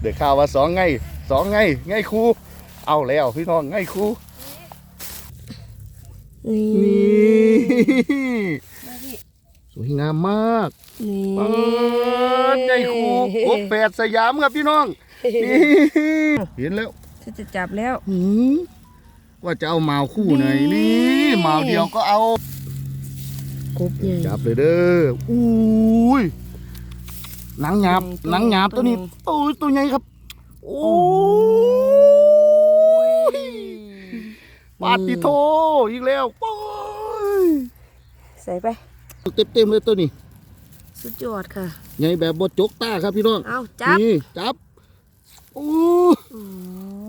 เดี๋ยวข่าวว่าสองไงสองไงไงครูเอาแล้วพี่น้องไงครูนี่นี่สวยงามมากนี่เปิดไงครูโอ้แปดสยามครับพี่น้องนี่เห็นแล้วจะจะจับแล้วหืมว่าจะเอาหมาวคู่หน่อยนี่หมาวเดียวก็เอากบใหญ่จับเลยเด้ออุ้ย หนังหยาบตัวหนังหยาบตัวนี้ตัวโอ้ยตัวใหญ่ครับ โอ้ยปาติโทอีกแล้วโอ้ยใส่ไป เต็มเต็มๆเลยตัวนี้ สุดยอดค่ะใหญ่แบบบดจกตาครับพี่น้องเอาจับนี่จับโอ้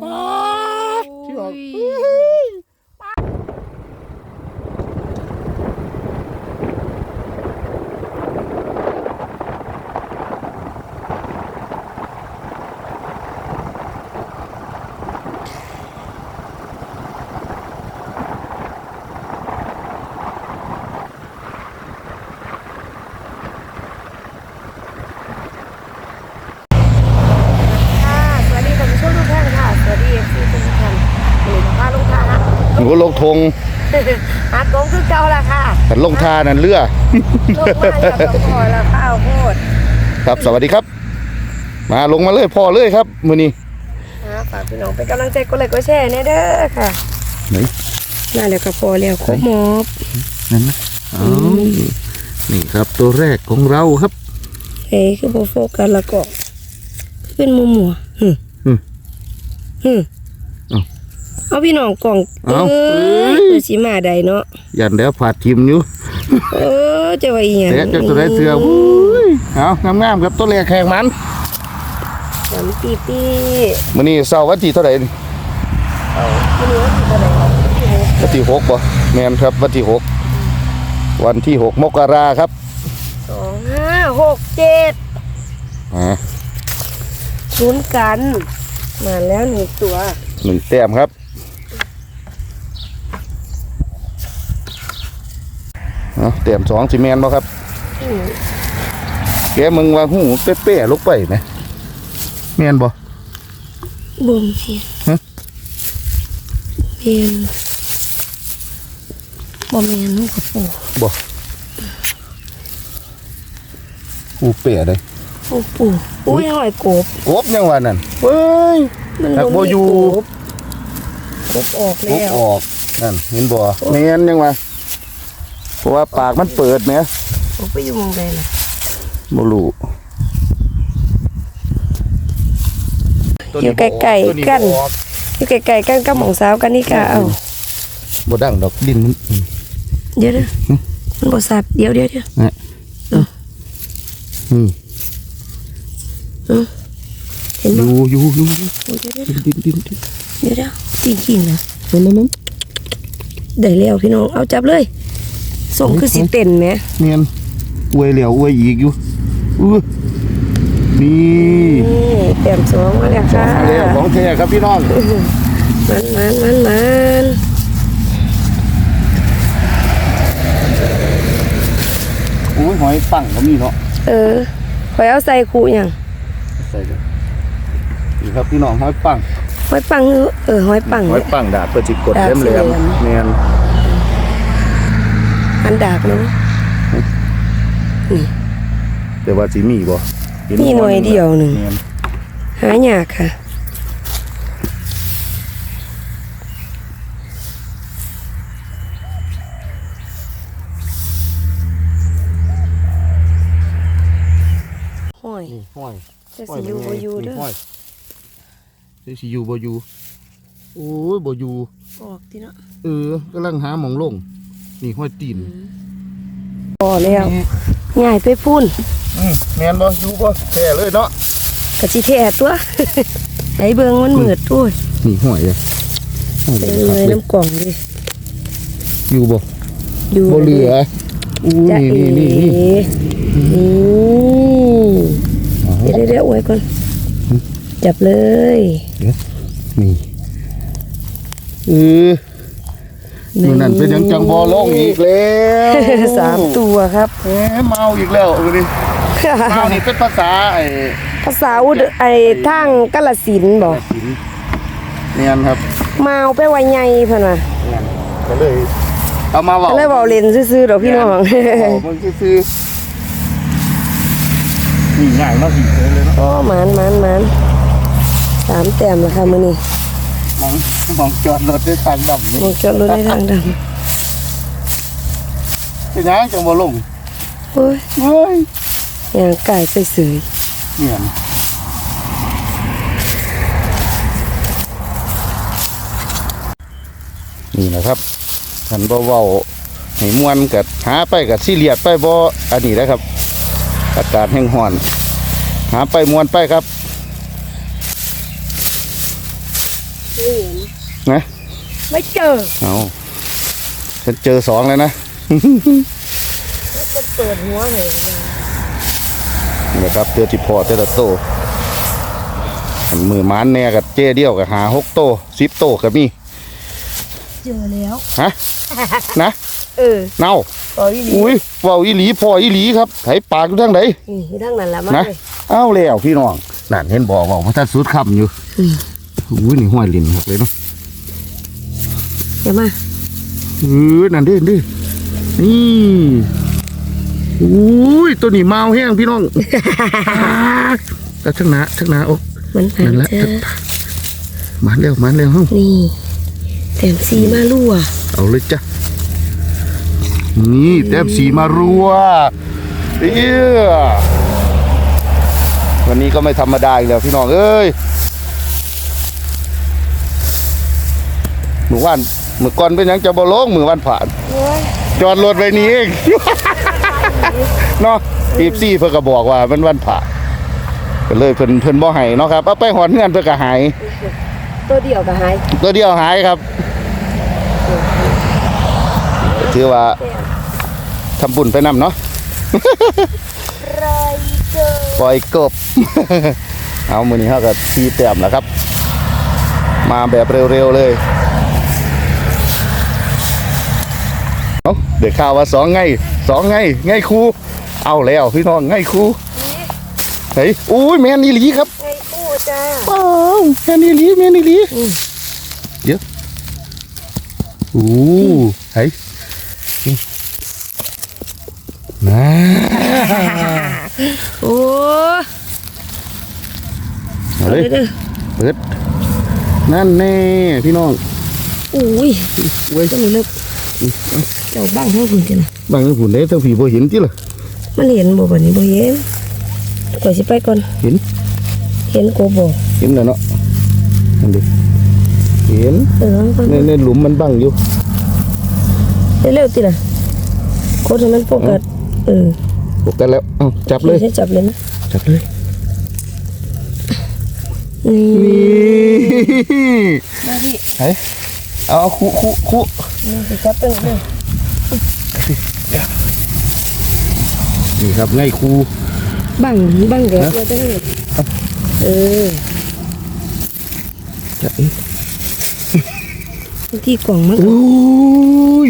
ปาดที่ออกค่ะสวัสดีท่านผู้ชมทุกท่านค่ะ สวัสดีเอฟซีทุกท่านหรือพาลงทางฮะ หนูล งทงหากงคือเก่าละค่ะแต่ลงทานั่นเรือลงมาจากกระพอละข้าวโพดครับสวัสดีครับ มาลงมาเลยพ่อเลยครับมือนี้นะฝากพี่น้องเป็นกำลังใจกดไลค์กดแชร์เนี่ยเด้อค่ะไหนน่าแล้วก็พอแล้วครบหมอบนั่นนะอ้าวนี่ครับตัวแรกของเราครับเฮ้ยคือโบโฟกัสแล้วก็เป็นมัวมัวๆหึหึหึเอ้า เอาพี่น้องกล่องเอ้าเอ้ยเอ้ยคือสีมาใดเนาะยันแล้วผาดทิมอยู่เออจะว่าอีหยังแต่จะตัวได้เสือวุ้ยเอางามๆครับตัวแรกแข่งมันสามปีปีมื้อนี้เสาร์วันที่เท่าไหร่นี่เอาไม่รู้ว่าที่เท่าไหร่ครับที่หกวันที่หกบ่แม่นครับวันที่หกวันที่หกมกราครับสองห้าหกเจ็ดอ่าลุ้นกัน มาแล้วหนึ่งตัวหนึ่งแต้มครับ เอาแต้มสองสิแมนบ่ครับอืมแกมึงว่าหูเป๊ะๆลงไปไหมแม่นบ่บ่มเพียนฮะเพียนบ่แมนลูกกระปูบ่หูเป๊ะเลยโอ้ปูอุ้ยหอยกบกบยังว่านั่นเฮ้ยมันหักบ่อยู่กบกบออกกบแล้วออกนั่นเห็นบ่แม่นยังว่าเพ ราะว่าปากมันเปิดแหมกบไปอยู่หมองใดล่ะบ่รู้อยู่ใกล้ๆกันอยู่ไกลๆกันกับหมองสาวกันนี่กะเอาบ่ดังดอกดินมันอืมเดี๋ยวเด้อมันบ่สัตว์เดี๋ยวเดี๋ยวเดี๋ยวนะอืมเห็นอบ่ยู่อยู่อยู่อยู่โอ้ยเดี๋ยวเดี๋ยวดินดินดินเดี๋ยวเดี๋ยวจริงๆนะนั่นนั่นนั่นได้แล้วพี่น้องเอาจับเลย ส่งคือสิเต้นแหมเมียนอวยเหลียวอวยอีกอยู่อู้นี่นี่แต้มสองมาแล้วค่ะมาแล้วของแท้ครับพี่น้องมันมันมันมันอุ้ยหอยปังก็มีเนาะเออคอยเอาใส่คูหยังใส่เลยนี่ครับพี่น้องหอยปังหอยปังเออหอยปังหอยปังดาบเปิดจิกกดดาบเล่มแหลมสีแหลมเมียน อันดากเนาะแต่ว่าสิมีบ่เห็มีหน่อยเดียวหนึ่งแม่นหายากค่ะห้อยนี่ห้อยจะสิอยู่บ่อยู่เด้อห้อยจะสิอยู่บ่อยู่โอ้ยบ่อยู่ออกทีเนาะเออกำลังหาหมองลง นี่ห้อยตีนพอแล้วง่ายไปพุ่นอืมแมนบ่อยู่บ่แท้เลยเนาะกะจิแท้ตัวไหเบิงมันมืดด้วย นี่ห้อยเลยห้อยเอเลยครับอน้ำกล่องดิอยู่บ่อยู่บ่เหลืออู้จะนี่เอ๋นี่นี่นี่นี่อ๋อเดี๋ยวเดี๋ยวเดี๋ยวอวยก่อน จับเลยนี่เออ มือนั่นเป็นหยังจังบ่ลงอีกแล้วสามตัวครับแหมเมาอีกแล้วดูดิเมานี่เป็นภาษาไอ้ภาษาอุดไอ้ทางกาฬสินธุ์บ่หินเนียนครับมาเอาไปไว้ใหญ่เพิ่นว่าเนียนก็เลยเอามาเว้าก็เลยเว้าเล่นซื่อๆดอกพี่น้องเว้ามันซื้อๆนี่ง่ายมากอีกเลยเนาะโอ้หมานหมานหมานสามแต้มแล้วค่ะมื้อนี้ม องมองจอดรถด้วยทางดำนี่มองจอดรถในทางดำเป็นยังจังบ่ลงโอ้ยเฮ้ยอย่างไก่ไปเสยเนียนนี่นะครับท่านบ่เว้าให้ม่วนกับหาไปกับซีเรียสไปบ่อันนี้นะครับ อากาศแห้งห้อน หาไปมวนไปครับ นะไม่เจอเอาฉันเจอสองเลยนะจะเปิดหัวให้นี่นะครับเตือที่พอเตละโตอันมือหมานแน่กับเจ้เดียวกับหาหกโตสิบโตกับมีเจอแล้วฮะนะเออเน่าต่ออีหลีอุ้ยเว่าอีหลีพออีหลีครับไถปากอยู่ทางไหนนี่อยู่ทางนั้นล่ะมานะเลยเอ้าแล้วพี่น้องนั่นเห็นบอกบอกว่าท่านสุดคำอยู่อืมอุ้ยนี่ห้อยลิ้นครับเลยเนาะเดี๋ยวมาเออนั่นเด้เด้นี่อุ้ยตัวนี้เมาแห้งพี่น้องแต่ชักหนาชักหนาโอ้มันผ่านั่นนแหละเจอมันเร็วมันเร็วเฮ้านี่แต้มสีมาลั่วเอาเลยจ้ะ นี่แต้มสีมารัวเอี้ยวันนี้ก็ไม่ธรรมดาอีกแล้วพี่น้องเอ้ยมือว่าน มือก่อนเป็นหยังจะบ่ลงมือวันผ่าน โอ้ยจอดรถไว้นี่เอง เนาะปีบซี่เพิ่นก็บอกว่ามันวันผ่าก็เลยเพิ่นเพิ่นบ่ให้เนาะครับเอาไปหอนเงินเพิ่นก็หายตัวเดียวก็หายตัวเดียวหายครับถือว่าทำบุญไปนำเนาะ ไรเจอปล่อยกบ เอามือนี้เขาก็ทีเต็มแล้วครับ มาแบบเร็วๆเลย เอาเดี๋ยวข่าวว่าสองไงสองไงไงครูเอาแล้วพี่น้องไงครูเฮ้ยอุ้ยแม่นอีหลีครับไงคู่จ้าเป้าแม่นอีหลีแม่นอีหลีอืมเดี๋ยวอู้เฮ้ยนะโอ้เอาเลยเด้อเปิดนั่นแน่พี่น้องอุ้ยเว้ยตัวนี้เลิก เจ้าบ้างให้คุณจ้ะนะบางหุ่นได้ทั้งผีบ่เห็นจิล่ะมันเห็นบ่บัดนี้บ่เห็นก่อนสิไปก่อนเห็น เห็นโกบ่เห็นแล้วเนาะนั่นดิเห็นเออก่อนในในหลุมมันบังอยู่เร็วๆติล่ะโคตรให้มันโฟกัสเออปกกันแล้วเอ้าจับเลยให้จับเลยนะจับเลยนี่นี่มาพี่เฮ้ย เอาเอาคุคุคุนี่สิจับตัวนี้เลยนี่ครับไงครูบังบังเดี๋ยวเดี๋ยวจะให้เออจะเอ๊ะที่กล่องมันอุ้ย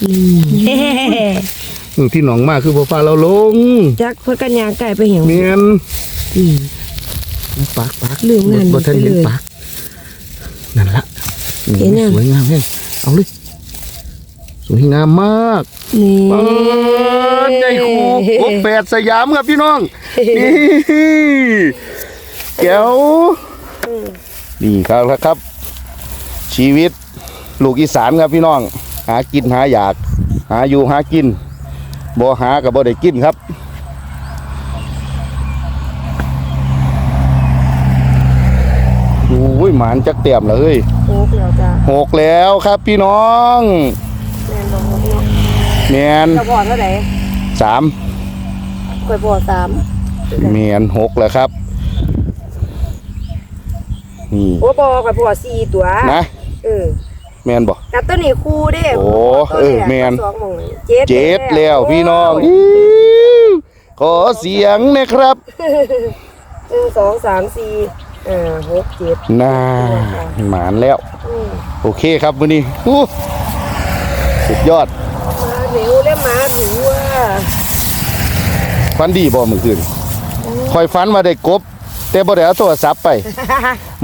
เฮ้เออที่หนองมากคือบ่ฟ้าเราลงจักเพื่อกันยางไก่ไปเหี่ยวเมียนอืมปากปากลืมงานบ่ทันไปเห็นเลยปากนั่นละ เห็นยังสวยงามแฮงเอาเลยสวยงามมากนี่เปิดใหญ่ครูโอ้แปดสยามครับพี่น้องนี่แก้วนี่ครับครับ ชีวิตลูกอีสานครับพี่น้อง หากินหาอยาก หาอยู่หากินบ่หากับบ่ได้กินครับโอ้ย หมานจักเตี่ยมเลยโอ้เดี๋ยวจ้าหกแล้วครับพี่น้องแม่นบอกว่าเนาะแมนเจ้าพ่อเท่าไหร่สามข่อยพ่อสามเมียนหกแล้วครับนี่โอ้บ่ข่อยพ่อสี่ตัวนะเออแมนบอกกับตัวนี้คู่เด้โอ้ตัวเออแม่นสองหม่องเจ็ดเจ็ดแล้วพี่น้องโอิ๊วขอเสียงนะครับหนึ่งสองสามสี่ อ่าหกเจ็ดน่าหมานแล้ว อืมโอเคครับวันนี้อู้สุดยอดมาเหนียวและหมาถือว่าฟันดีบ่เมื่อคืนโอ้คอยฝันว่าได้กบ แต่บ่ได้เอาโทรศัพท์ไป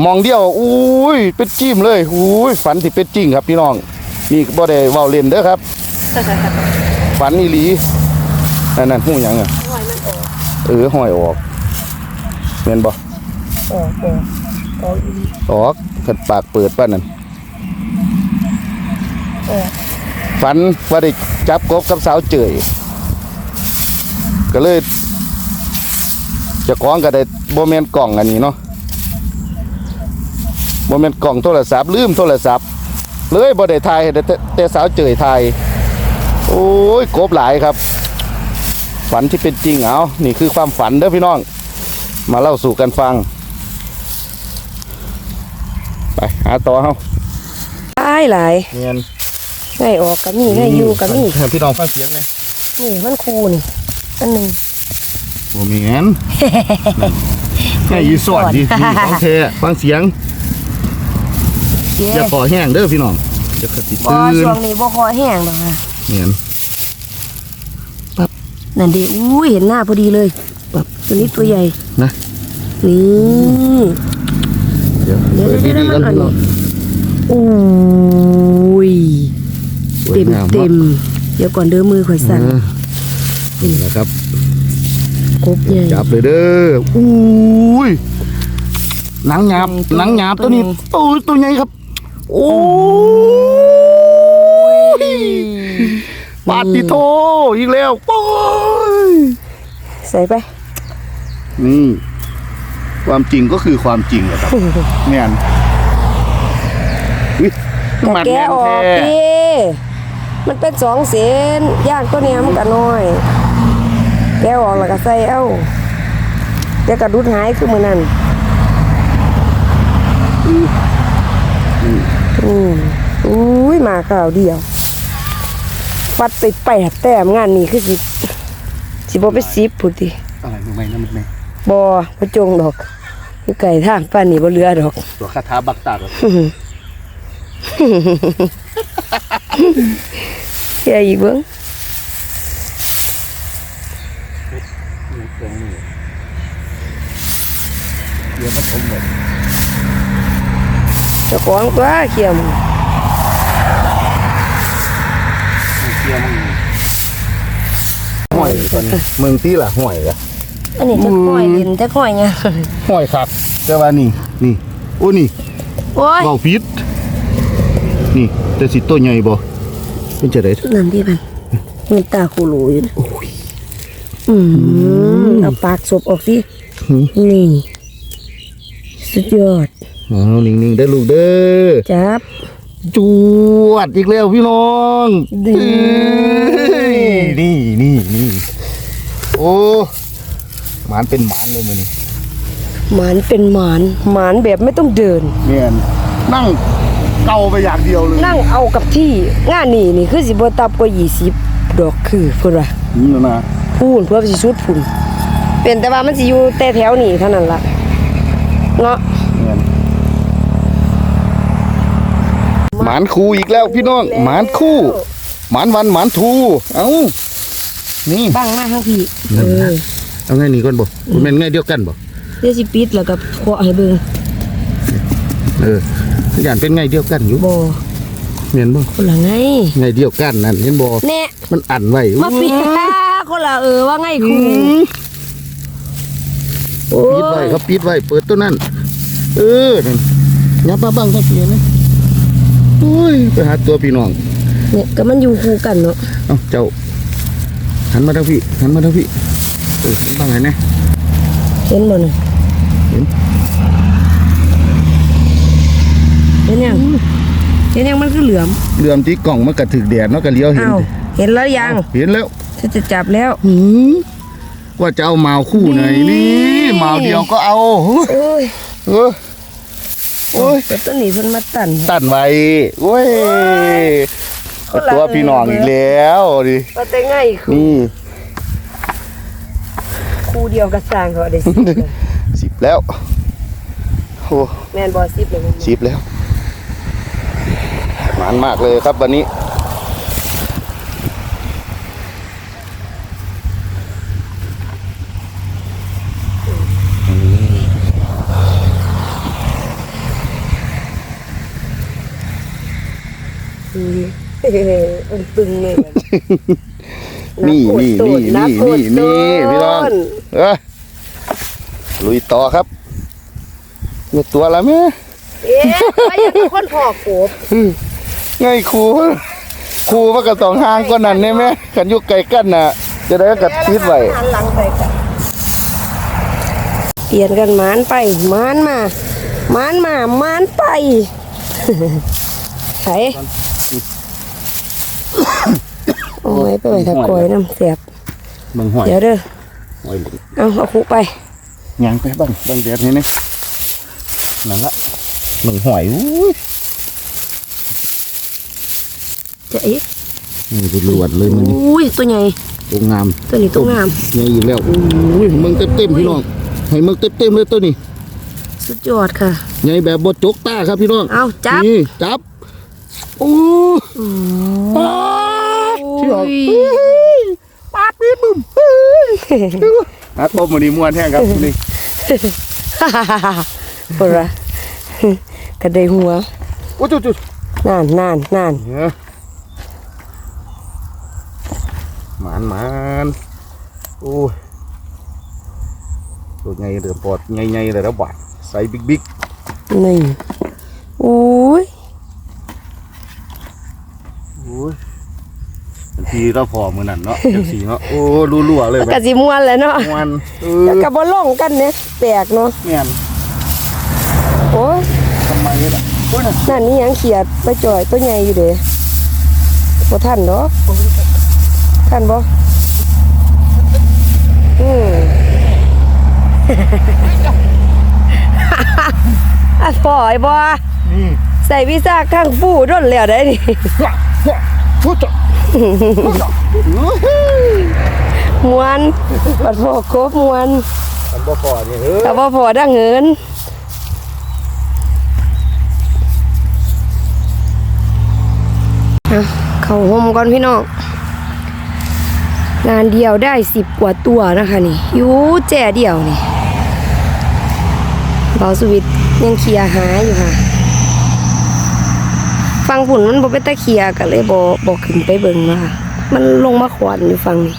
มองเดียวอุ้ยเป็นจิ้มเลยอุ้ยฝันที่เป็นจริงครับพี่น้อง นี่บ่ได้เว้าเล่นเด้อครับ ฝันอีหลีนั่นนั่นหูหยังอะห้อยมันออกเออห้อยออกแม่นบ่ ออกออกออกอีกออกคันปากเปิดป่านนั้นออกฝันว่าได้จับกบกับสาวเจยก็เลยจะคล้องก็ได้บ่แม่นกล่องอันนี้เนาะบ่แม่นกล่องโทรศัพท์ลืมโทรศัพท์ เลยบ่ได้ถ่ายแต่แต่สาวเจยถ่ายโอ้ยกบหลายครับ ฝันที่เป็นจริงเอานี่คือความฝันเด้อพี่น้อง มาเล่าสู่กันฟัง ไปหาต่อเฮาตายหลายเนียนง่ายออกก็มีง่ายอยู่ก็มีให้พี่น้องฟังเสียงเลยนี่มันคูนี่อันหนึ่งโอ้มีงนให้ยีสอดดีนี่ของแท้ฟังเสียงเย้อย่าปล่อยแห้งเด้อพี่น้องจะขติบ่ตื่นช่วงนี้บ่คอแห้งหรอกค่ะเนียนนั่นดิอุ้ยเห็นหน้าพอดีเลยแบบตัวนี้ตัวใหญ่นะนี่เดี๋ยวเดี๋ยวเปิดเดี๋ยวดีๆกันมันอันพี่น้องอุ้ยสวยเต็มงามเต็มเนาะเดี๋ยวก่อนเด้อมือข่อยสั่นเออนี่แหละครับกบใหญ่จับเลยเด้ออุ้ยหนังหยาบหนังหยาบตัวนี้โอ้ยตัวใหญ่ครับ โอ้ยปาติโทอีกแล้วโอ้ยใส่ไปนี่ ความจริงก็คือความจริงอะครับเนี่ยอุ๊ยแต่มันแกแน่นออกแท้ดิมันเป็นสองเส้นย่างตัวเนี้ยมันก็น้อย แกออกแล้วก็ใส่เอ้าแกกระดุดหายคือมือนั่นอืมอุ้ยมาข่าวเดียวฟัดไปแปดแต้มงานนี้คือสิสิบ่ไปสิบพุดติอะไรมึงไม่นะมึงไม่ บ่บ่จงดอกคือไก่ทางป้านนี่บ่เหลือดอกตัวคาถาบักตาดแกอีกเบิ่งเจ้าของตัวเขียมห้อยคนเมืองที่ล่ะห้อยอะ อันนี้จะค่อยเล่นจะค่อยหยังห้อยคักแต่ว่านี่นี่โอ้นี่โอ้ยเบาพิษนี่แต่สิตัวใหญ่บ่เป็นจะได้นั่นที่มันมันตาคูหลูอยู่นะอืมเอาปากศพออกสินี่ สุดยอดเอานิ่งๆได้อลูกเด้อจับจวดอีกแล้วพี่น้องดีเอ้ยนี่นี่นี่โอ้ หมานเป็นหมานเลยมันนี่หมานเป็นหมานหมานแบบไม่ต้องเดินเมียนนั่งเกาไปอย่างเดียวเลยนั่งเอากับที่งานนี่นี่คือสิบ่ตับกว่า20ดอกคือเพิ่นว่านี่นะนะพูนเพื่อสิสุดพุ่นเป็นแต่ว่ามันสิอยู่แต่แถวนี้เท่านั้นล่ะเนาะเมียนหมานคู่อีกแล้วพี่น้องหมานคู่หมานวันหมานทูเอ้านี่บังมาทั้งพี่นั่เอนนะอ เอาไงนี่ก่อนบ่มันเป็นไงเดียวกันบ่เดี๋ยวสิปิดแล้วก็เคาะให้เบิ่งเอออย่างเป็นไงเดียวกันอยู่บ่เห็นบ่คนละไงไงเดียวกันนั่นเห็นบ่แน่มันอันไว้มาปิดคนละเออว่าไงอืคุณมโอ้ปิดไว้ยเขาปิดไว้เปิดตัวนั้น เออนั่นยับมาบังเขาเปลี่ยนนะโอ้ยไปหาตัวพี่น้องเนี่ยก็มันอยู่คู่กันเนาะเอ้าเจ้าหันมาทางพี่หันมาทางพี่ เออเห็นบ้างไงนะเห็นบ่นี่เห็นเห็นยังเห็นยังมันคือเหลือมเรือมที่กล่องมันกระถึกแดดเนาะกระเลี้ยวเห็น อ้าวเห็นแล้วยังเห็นแล้วฉันจะจับแล้วหืมว่าจะเอาหมาวคู่ไหนนี่หมาวเดียวก็เอาโอ้ยเออโอ้ยแต่ต้นนี้เพิ่นมาตันตันไว้โอ้ยคนละตัวพี่น้องอีกแล้วดิก็แต่ไงคู่นี่ คู่เดียวกับสร้างเขาได้สิบเลยสิบแล้วโอ้แมนบอสิบเลยสิบแล้วหมานมากเลยครับวันนี้เฮ้ยมันปึงเลย นี่นี่นี่นันี่กโอดนี่นี่โดนพี่น้องเออลุยต่อครับเนี่ยตัวละแม่เอ๊ะว่าอย่างนี้คนพอกบไงครูครูว่าก็ต้องห่างกว่านั้นได้ไหมขันอยุกไกลกันน่ะ จะได้กัดทิศไว้หันหลังใส่กันเปลี่ยนกันหมานไปหมานมาหมานมาหมานไปไถ โอ้ยไปไว้ตะกอยน้ำเสียบเบิ่งหอยเดี๋ยวเด้อหอยหลิงเอาเอาคุไปยางไปบ้างบ้างแดดนี่นะนั่นละเบิ่งหอยอุ้ยจะอีกนี่ไปลวดเลยมันนี่อุ้ยตัวใหญ่ตรงงามตัวนี้ตัวงามใหญ่อีกแล้วอุ้ยมึงเต็มเต็มๆพี่น้องให้มึงเต็มเต็มๆเลยตัวนี้สุดยอดค่ะใหญ่แบบบดจกตาครับพี่น้องเอาจับนี่จับโอ้ ปาดที่ออกปาดปีนมึมเฮ้ยอาตบมันนี่ม้วนแท้ครับนี่ปะกระไดหัวโอ้จุดจุดนานนานนานเนี่ยหมานหมานโอ้ยตัวใหญ่เดือปอดใหญ่ๆเลยแล้วบาดใส่บิ๊กบิ๊กนี่อุ้ยโอ้ยบาง ทีเราพอมือนั่นเนาะจังสีเนาะโอ้รัวๆเลยแบกะบสิม่วนแหล้วเนาะมวนเอแล้วอก็บ่ลงกันเนี่ยแปลกเนาะแม่นโอ้ยทำไมล่ะโอ้ยน่ะนั่นนี่ยังเขียดไปจ่อยตัวใหญ่อยู่เด้บ่ทันดอกทันบ่อืมอะปล่อยบ่นี่ใส่วีซ่าข้างฟูด้นแล้วได้นี่พูดจ้ะพูดจ้ะ มวนปัดพอครบมวนอันบ่พอนี่เฮ้ยแต่ว่าพอได้เงินอะเข้าห่มก่อนพี่น้องงานเดียวได้สิบกว่าตัวนะคะนี่อยู่แจ่เดียวนี่เบาสวิตยังเคลียร์หาอยู่ค่ะ ฟังผุนมันบ่เป็นตะเคลียร์ก็เลยบ่บ่ขึ้นไปเบิ่งว่ามันลงมาขวานอยู่ฟังนี่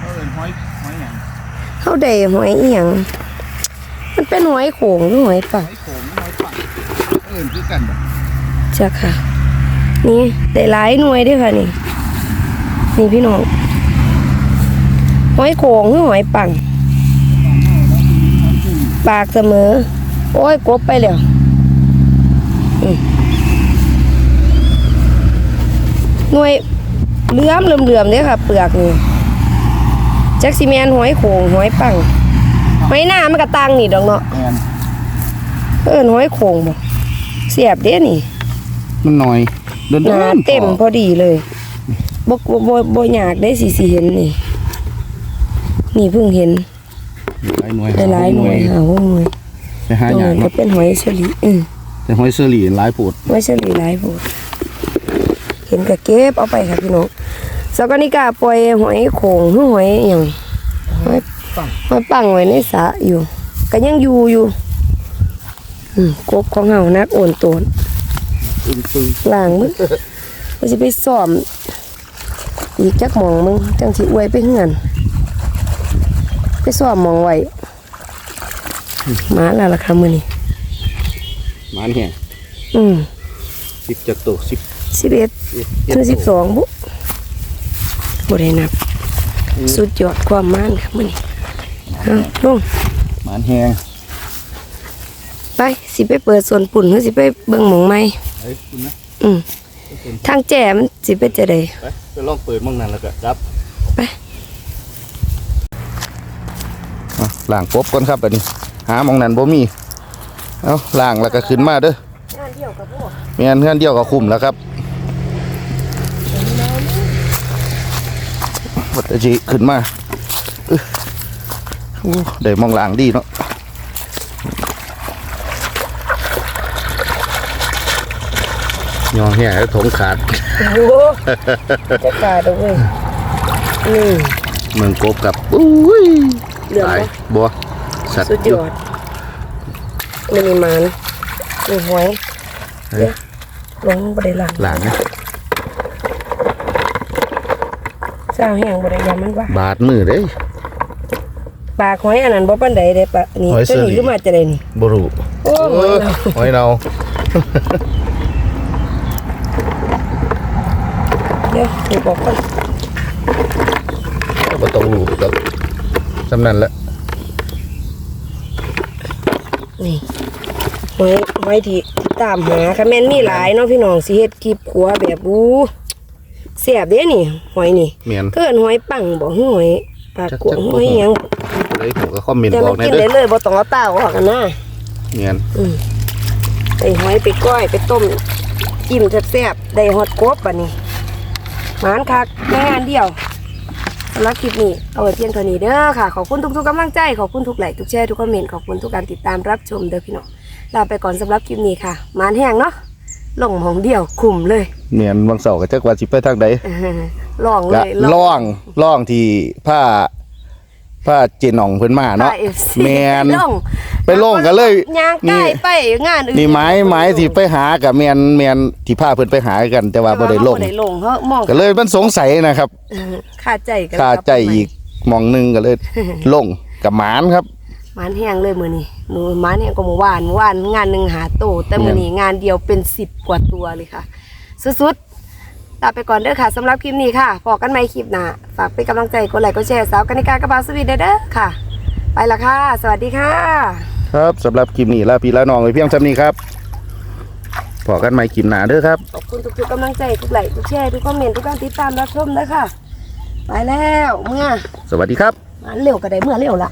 เอิ้นหอยหอยหยังเขาได้หอยอีหยังมันเป็นหอยโขงหรือหอยป่าหอยโขงหอยปังเอิ้นคือกันบ่จ้ะค่ะ นี่ได้หลายหน่วยเด้วยค่ะนี่นี่พี่น้องหอยโขงหรือหอยปัง ปากเสมอ โอ้ยกบไปแล้วอืม หน่วยเหลื่อมเหลื่อมๆเนี่ยค่ะ เปลือกนี่จักซิแมนหอยโขงหอยปังหอยหน้ามันกระตังนี่ดอกเนาะแม่นเอิ้นหอยโขงบ่เสียบเด้นี่ มันหน่อยเดินหนาเต็มพอดีเลยบ่บ่บ่บ่อยากได้สิสิเห็นนี่ นี่เพิ่งเห็นหลายหน่วยได้หลายหน่วยหาหกหน่วยไปหาหหน่ยัวยงก็เนาะเป็นหอยเฉลีอือ แต่หอยเสลีหลายโพดหอยเฉลีหลายโพดเห็นก็เก็บเอาไปค่ะพี่น้องสกนิกาปล่อยหอยโขงหอหอยอหยังหอยปังหอยปังไว้ในสระอยู่ ก็ยังอยู่อยู่กบของเฮานักโอนโตนตึงตึงล้างมึงว่าสิไปซ้อม อีกจักมองมึงจังสิอวยไปเฮือนไปซ้อมมองไว้มาแล้วล่ะค่ะมื้อนี้ มันแห้งอืมสิบจักตัวสิบ11ถึง12บุบ่ได้นับ สุดยอดความมานค่ะมื้อนี้เอาลงหมันแห้งไปสิไปเปิดสวนปุ่นหรือสิไปเบิ่งหมองใหม่เฮ้ยคุณนะอืมทางแจ่มันสิไปจะได้ไปไปลองเปิดมั่งนั่นแล้วก็จับไปอะล้างกบก่อนครับอันนี้ หาหมองนั้นบ่มี เอาล้างแล้วก็ขึ้นมาเด้องานเดียวกับพวกแม่นเพื่อนเดียวก็คุ้มแล้วครับวัดจีขึ้นมาอึ๊ะโอ้ได้หมองล้างดีเนาะยองแห่ถงขาดโอ้จะขาดเอาเว้ยนี่เมืองกบกับอุ้ยเหลือมตายบ่บัวสัตว์สุดยอด นี่มีมันนี่หอยเฮ้ยพลงบ่ได้ล้างหลานนะเช้าแห้งบ่ได้ยามมันว่าบาดมือเด้ยปลาหอยอันนั้นบ่ปานใดเด้ปะนี่หอยตัวเชอรี่นี้คือมาจะได้นี่บรูโอ้หอยเราหอยเนาเดี๋ยวนี่บอกก่อนบ่ต้องรู้กับสำนั้นแหละนี่ หอยหอยที่ที่ตามหาค่ะแม่นมีหลายเนาะพี่น้องสิเฮ็ดคลิปขัวแบบอู้แซ่บเด้นี่ หอยนี่เมียนเกินหอยปังบ่หอยปลากวางหอยหยังเลยผมก็คอมเมนต์แต่บมัอนกในกินเด้ได้อเลยบ่ต้องเอาตาออกกันนะ เมียนอืมไปหอยไปก้อยไปต้มจิ้มแซ่บๆได้ฮอดกบบัดนี้หมานคักในงานเดียวสำหรับคลิปนี้เอาไว้เพียงเท่านี้เด้อค่ะ ขอบคุณทุกๆกำลังใจ ขอบคุณทุกไลค์ทุกแชร์ทุกคอมเมนต์ ขอบคุณทุกการติดตามรับชมเด้อพี่น้อง ลาไปก่อนสำหรับคลิปนี้ค่ะหมานแห้งเนาะลงหมองเดียวคุมเลยเมียนบางเสาร์ก็จักว่าสิไปทางใดลองเลก็ยล่องล่องที่ผ้าผ้าเจนหนองเพิ่นมาเนาะเอฟซีแมนลงไปล่องกันเลยย่างใกล้นี่ไปงานอื่นนี่ไม้ไม้ที่ไปหากับแมนแมนที่ผ้าเพิ่นไปหากัน แต่ว่าบ่ได้ลงบ่ได้ลงเพราะมองก็เลยมันสงสัยนะครับขาดใจกันคาใจอีกหมองหนึงก็เลยลงกับหมานครับห มานแห้งเลยมื้อนี้หนูหมานแห้งก็เมื่อวานเมื่อวานงานหนึงหาโตแต่มื้อนี้งานเดียวเป็น10กว่าตัวเลยค่ะ สุดๆลาไปก่อนเด้อค่ะสำหรับคลิปนี้ค่ะพอกันใหม่คลิปหน้าฝากเป็นกำลังใจกดไลค์กดแชร์สาวกนิกากระบาสวีเด้อเด้อค่ะ ไปละค่ะ สวัสดีค่ะ ครับสำหรับคลิปนี้ลาพี่ลาน้องไว้เพียงเท่านี้ครับพอกันใหม่คลิปหน้าเด้อครับขอบคุณทุกๆกำลังใจทุกไลค์ทุกแชร์ทุกคอมเมนต์ทุกการติดตามรับชมนะค่ะ ไปแล้วเมื่อสวัสดีครับมาเร็วก็ได้เมื่อเร็วละ